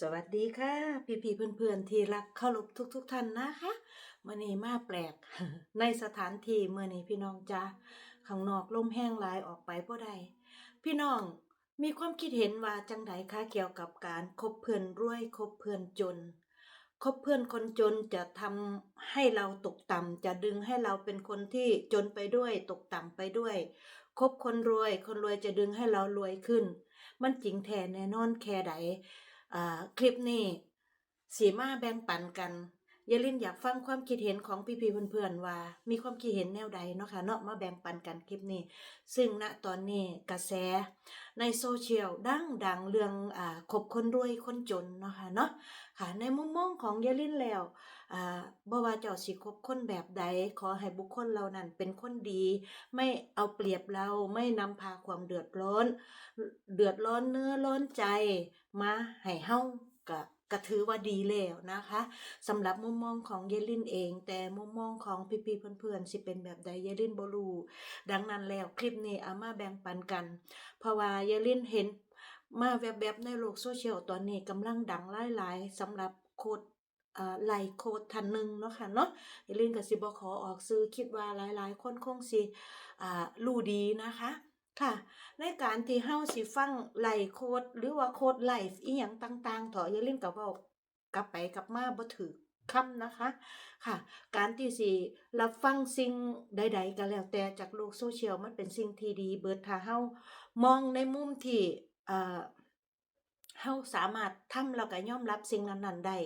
สวัสดีค่ะ พี่พี่เพื่อนๆที่รักเคารพทุกๆทท่านนะคะมื่อนี้มาแปลก ในสถานที่เมื่อนี้พี่น้องจ้าข้างนอกลมแห้งลายออกไปบ่ได้พี่น้องมีความคิดเห็นว่าจังไดคะเกี่ยวกับการคบเพื่อนรวยคบเพื่อนจนคบเพื่อนคนจนจะทำให้เราตกต่ำจะดึงให้เราเป็นคนที่จนไปด้วย ตกต่ำไปด้วยคบคนรวย คนรวยจะดึงให้เรารวยขึ้น มันจริงแท้แน่นอนแค่ใด คลิปนี้สีมาแบ่งปันกัน ยายลินอยากฟังความคิดเห็นของพี่ๆเพื่อนๆว่า มีความคิดเห็นแนวใดเนาะค่ะเนาะมาแบ่งปันกันคลิปนี้ ซึ่งณตอนนี้กระแส ในโซเชียลดังดังเรื่องอ่าคบคนรวยคนจนเนาะค่ะเนาะค่ะในมุมมองของยายลินแล้วอ่าบ่ว่าเจ้าสิคบคนแบบใด ขอให้บุคคลเหล่านั้นเป็นคนดี ไม่เอาเปรียบเราไม่นำพาความเดือดร้อน เดือดร้อนเนื้อร้อนใจมาให้เฮาก็ ก็ถือว่าดีแล้วนะคะสำหรับมุมมองของเยลินเอง แต่มุมมองของพี่ๆเพื่อนๆสิเป็นแบบใดเยลินบ่รู้ดังนั้นแล้วคลิปนี้เอามาแบ่งปันกัน เพราะว่าเยลินเห็นมาแวบๆในโลกโซเชียลตอนนี้กำลังดังหลายๆสำหรับโคดอ่าไลค์โคดท่านหนึ่งเนาะค่ะเนาะเยลินก็สิบขอออกซื้อคิดว่าหลายๆ คนคงสิอ่ารู้ดีนะคะ ค่ะ ในการที่เฮาสิฟังไล่โคดหรือว่าโคดไลฟ์อีหยังต่างๆถออย่าลืมกับว่ากลับไปกลับมาบ่ถือคำนะคะค่ะ การที่สิรับฟังสิ่งใด ๆ ก็แล้วแต่จากโลกโซเชียลมันเป็นสิ่งที่ดี เบิดถ้าเฮามองในมุมที่ เอ่อเฮาสามารถทำแล้วก็ยอมรับสิ่งนั้นๆได้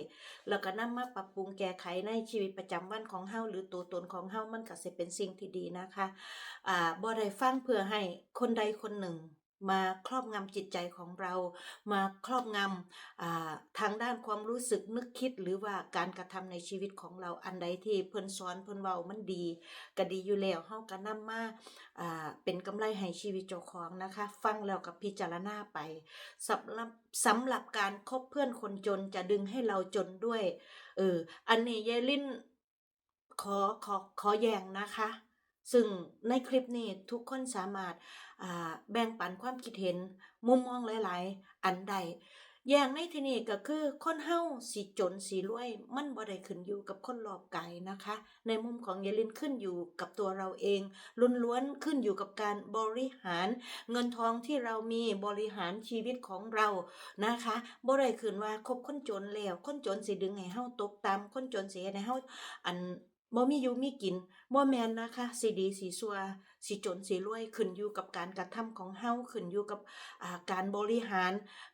แล้วก็นำมาปรับปรุงแก้ไขในชีวิตประจำวันของเฮาหรือตัวตนของเฮามันก็สิเป็นสิ่งที่ดีนะคะอ่าบ่ได้ฟังเพื่อให้คนใดคนหนึ่ง มาครอบงำจิตใจของเรา มาครอบงำทางด้านความรู้สึกนึกคิดหรือว่าการกระทำในชีวิตของเราอันใดที่เพิ่นสอนเพิ่นเว้ามันดีก็ดีอยู่แล้วเฮาก็นำมาอ่าเป็นกำไรให้ชีวิตเจ้าของนะคะ ฟังแล้วก็พิจารณาไปสำหรับสำหรับการคบเพื่อนคนจนจะดึงให้เราจนด้วยเอออันนี้ยายลินขอขอขอแยงนะคะ ซึ่งในคลิปนี้ทุกคนสามารถแบ่งปันความคิดเห็น มุมมองหลาย ๆ อันใด อย่างในที่นี้ก็คือคนเฮาสิจนสิรวย มันบ่ได้ขึ้นอยู่กับคนรอบไกายนะคะ ในมุมของเยลินขึ้นอยู่กับตัวเราเองล้วนๆขึ้นอยู่กับการบริหาร เงินทองที่เรามีบริหารชีวิตของเรานะคะบ่ได้ขึ้นว่าคบคนจนแล้วคนจนสิดึงให้เฮาตกต่ำคนจนสิเฮ็ดให้เฮาอัน บ่มีอยู่มีกินบ่แม่นนะคะสิดีสิซัวสิจนสิรวยขึ้นอยู่กับการกระทำของเฮาขึ้นอยู่กับาการบริหาร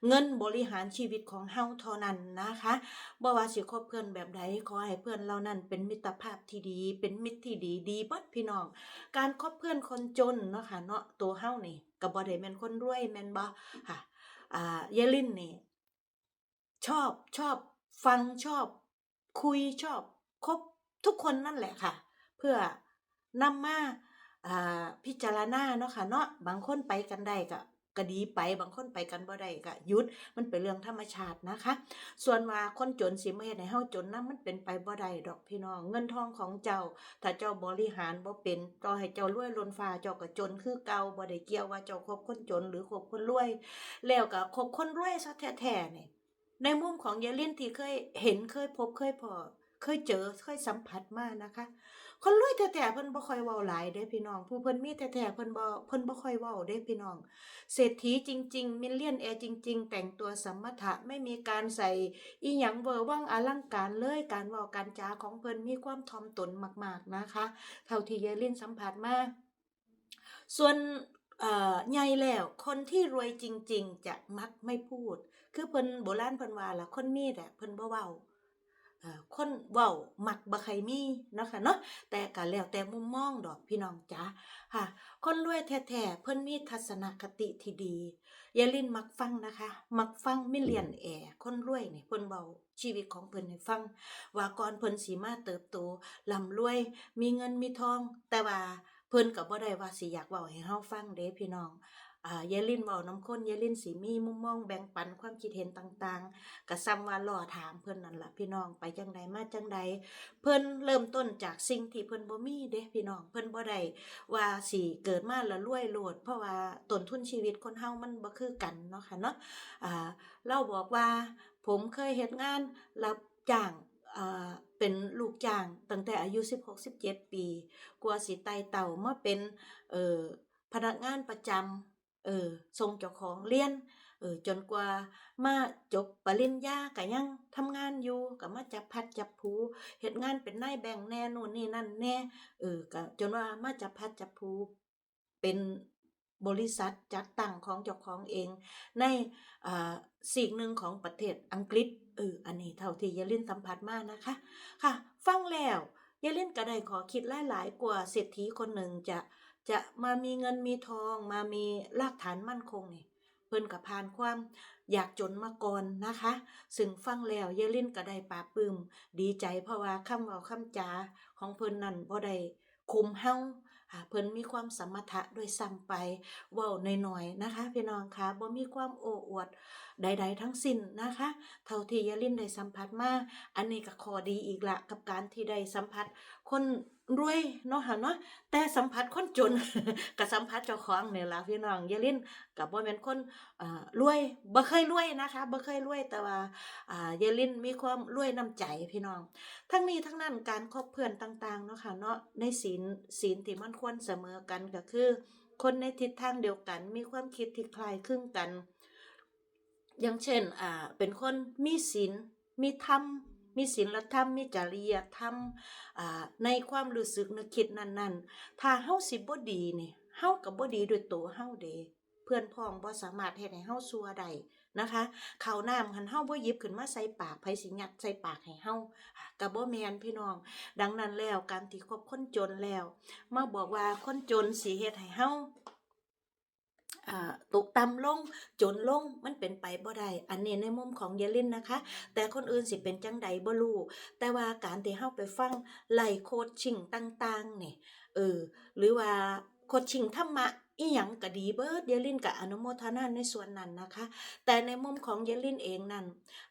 เงินบริหารชีวิตของเฮาเท่านั้นนะคะบ่ว่าสิคบเพื่อนแบบใดขอให้เพื่อนเหล่านั้นเป็นมิตรภาพที่ดี เป็นมิตรที่ดีดีเบิดพี่น้อง การคบเพื่อนคนจนเนาะค่ะเนาะตัวเฮานี่ก็บ่ได้แม่นคนรวยแม่นบ่ค่ะอ่ายายลินนี่ชอบชอบฟังชอบ คุยชอบคบ ทุกคนนั่นแหละค่ะ เพื่อนำมาพิจารณาเนาะค่ะเนาะบางคนไปกันได้ก็ก็ดีไปบางคนไปกันบ่ได้ก็ยุดมันเป็นเรื่องธรรมชาตินะคะ ส่วนว่าคนจนสิมาเฮ็ดให้เฮาจนนั้นมันเป็นไปบ่ได้ดอกพี่น้องเงินทองของเจ้า ถ้าเจ้าบริหารบ่เป็นต่อให้เจ้ารวยล้นฟ้าเจ้าก็จนคือเก่าบ่ได้เกี่ยวว่าเจ้าคบคนจนหรือคบคนรวย แล้วก็คบคนรวยซะแท้ๆนี่ในมุมของยายลินที่เคยเห็นเคยพบเคยพอ เคยเจอเคยสัมผัสมานะคะ คนรวยแท้ๆเพิ่นบ่ค่อยเว้าหลายเด้พี่น้อง ผู้เพิ่นมีแท้ๆเพิ่นบ่เพิ่นบ่ค่อยเว้าเด้พี่น้อง เศรษฐีจริง ๆ มิลเลียนแอร์จริง ๆ แต่งตัวสมถะไม่มีการใส่อีหยังเวอร์วังอลังการเลยการเว้าการจาของเพิ่นมีความถ่อมตนมาก ๆนะคะ เท่าที่ยายลินสัมผัสมาส่วนเอ่อใหญ่แล้วคนที่รวยจริง ๆ จะมักไม่พูด คือเพิ่นโบราณเพิ่นว่าล่ะคนมีแต่เพิ่นบ่เว้า คนเว้ามักบ่ใครมีเนาะค่ะเนาะแต่ก็แล้วแต่มุมมองดอกพี่น้องจ๋าค่ะ คนรวยแท้ๆเพิ่นมีทัศนคติที่ดียายลินมักฟังนะคะ มักฟังมิเลียนแอร์คนรวยนี่เพิ่นเว้าชีวิตของเพิ่นให้ฟัง ว่าก่อนเพิ่นสิมาเติบโตร่ำรวย มีเงินมีทอง แต่ว่าเพิ่นก็บ่ได้ว่าสิอยากเว้าให้เฮาฟังเด้พี่น้อง อ่ายาลินเว้านำคนยายลินสิมีมุมมองแบ่งปันความคิดเห็นต่างๆก็ซ้ำว่าหล่อถามเพิ่อนนั่นละพี่น้องไปจังใดมาจังใดเพิ่อนเริ่มต้นจากสิ่งที่เพิ่อนบ่มีเด้พี่น้องเพิ่อนบ่ได้ว่าสิเกิดมาแล้วรวยโลด เพราะว่าต้นทุนชีวิตคนเฮามันบ่คือกันเนาะค่ะเนาะอ่าเราบอกว่าผมเคยเฮ็ดงานรับจ้างเป็นลูกจ้างตั้งแต่อายุ 16-17 ปี กว่าสิไตเต้ามาเป็นพนักงานประจำ เออส่งเจ้าของเรียนเออจนกว่ามาจบปริญญาก็ยังทำงานอยู่ก็มาจับพัดจับผูเฮ็ดงานเป็นนายแบ่งแน่นู่นนี่นั่นแน่เออก็จนว่ามาจับพัดจับผูเป็นบริษัทจัดตั้งของเจ้าของเอง ในอ่าสิ่งหนึ่งของประเทศอังกฤษเอออันนี้เท่าที่ยาลินสัมผัสมานะคะ ค่ะ ฟังแล้วยาลินก็ได้ขอคิดหลายๆกว่าเศรษฐีคนหนึ่งจะ จะมามีเงินมีทอง มามีรากฐานมั่นคงนี่เพิ่นกับผ่านความอยากจนมาก่อนนะคะ ซึ่งฟังแล้วยายลินก็ได้ปาปลื้มดีใจเพราะว่าคำเว้าคำจาของเพิ่นนั่นบ่ได้คุมเฮาเพิ่นมีความสมรรถะด้วยซ้ำไปเว้าหน้อยๆนะคะ พี่น้องคะบ่มีความโอ้อวดใด ๆ ทั้งสิ้นนะคะ เท่าที่ยาลินได้สัมผัสมาอันนี้ก็ข้อดีอีกละกับการที่ได้สัมผัสคน รวยเนาะค่ะเนาะแต่สัมผัสคนจนก็สัมผัสเจ้าของนี่ล่ะพี่น้องยายลินก็บ่แม่นคนอ่ารวยบ่เคยรวยนะคะบ่เคยรวยแต่ว่าอ่ายาลินมีความรวยน้ำใจพี่น้อง ทั้งนี้ทั้งนั้นการคบเพื่อนต่างๆเนาะค่ะเนาะในศีลศีลที่มันควรเสมอกันก็คือ คนในทิศทางเดียวกัน มีความคิดที่คล้ายคลึงกัน อย่างเช่นอ่าเป็นคนมีศีลมีธรรม มีศีลธรรม มีจริยธรรมในความรู้สึกนึกคิดนั้นๆ ถ้าเฮาสิบ่ดีนี่เฮาก็บ่ดีด้วยตัวเฮาเด้เพื่อนพ้องบ่สามารถเฮ็ดให้เฮาซัวได้นะคะข้าวน้ำคันเฮาบ่หยิบขึ้นมาใส่ปากไผสิยัดใส่ปากให้เฮาก็บ่แม่นพี่น้อง ดังนั้นแล้วการที่คบคนจนแล้ว มาบอกว่าคนจนสิเฮ็ดให้เฮา ตกต่ำลง จนลงมันเป็นไปบ่ได้อันนี้ในมุมของเยลินนะคะ แต่คนอื่นสิเป็นจังใดบ่รู้แต่ว่าการที่เฮาไปฟังไล่โคชชิ่งต่างๆนี่เออหรือว่าโคชชิ่งธรรมะอีหยังก็ดีเบิดเยลินก็อนุโมทนาในส่วนนั้นนะคะ แต่ในมุมของเยลินเองนั่น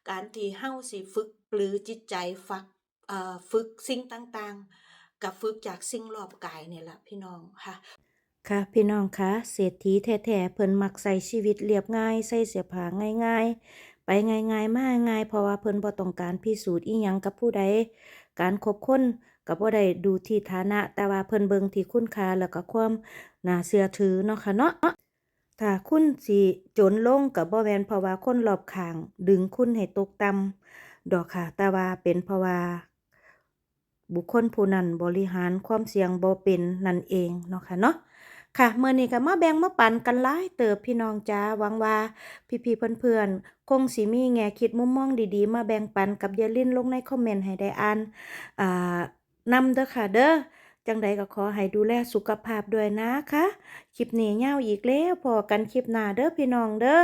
การที่เฮาสิฝึกปรือจิตใจฟักฝึกสิ่งต่างๆ กับฝึกจากสิ่งรอบกายเนี่ยละพี่น้องค่ะ ค่ะพี่น้องคะเศรษฐีแท้ๆเพิ่นมักใส่ชีวิตเรียบง่าย ใส่เสื้อผ้าง่าย ๆ ไปง่าย ๆ มาง่าย เพราะว่าเพิ่นบ่ต้องการพิสูจน์อีหยังกับผู้ใด การคบคนก็บ่ได้ดูที่ฐานะ แต่ว่าเพิ่นเบิ่งที่คุณค่าแล้วก็ความน่าเชื่อถือเนาะค่ะเนาะถ้าคุณสิจนลงก็บ่แม่นเพราะว่าคนรอบข้าง ดึงคุณให้ตกต่ำดอกค่ะ แต่ว่าเป็นเพราะว่าบุคคลผู้นั้นบริหารความเสี่ยงบ่เป็นนั่นเองเนาะค่ะเนาะ ค่ะเมื่อนี้ก็มาแบ่งมาปันกันหลายเติบพี่น้องจ้าหวังว่าพี่ๆเพื่อนๆคงสิมีแง่คิดมุมมองดีๆ มาแบ่งปันกับยายลินลงในคอมเมนต์ให้ได้อ่านอ่านำเด้อค่ะเด้อจังใดก็ขอให้ดูแลสุขภาพด้วยนะคะ คลิปนี้ยาอีกแล้วพอกันคลิปหน้าเด้อพี่น้องเด้อ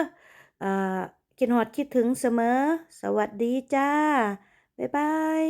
เอ่อคิดฮอดคิดถึงเสมอ สวัสดีจ้า บ๊ายบาย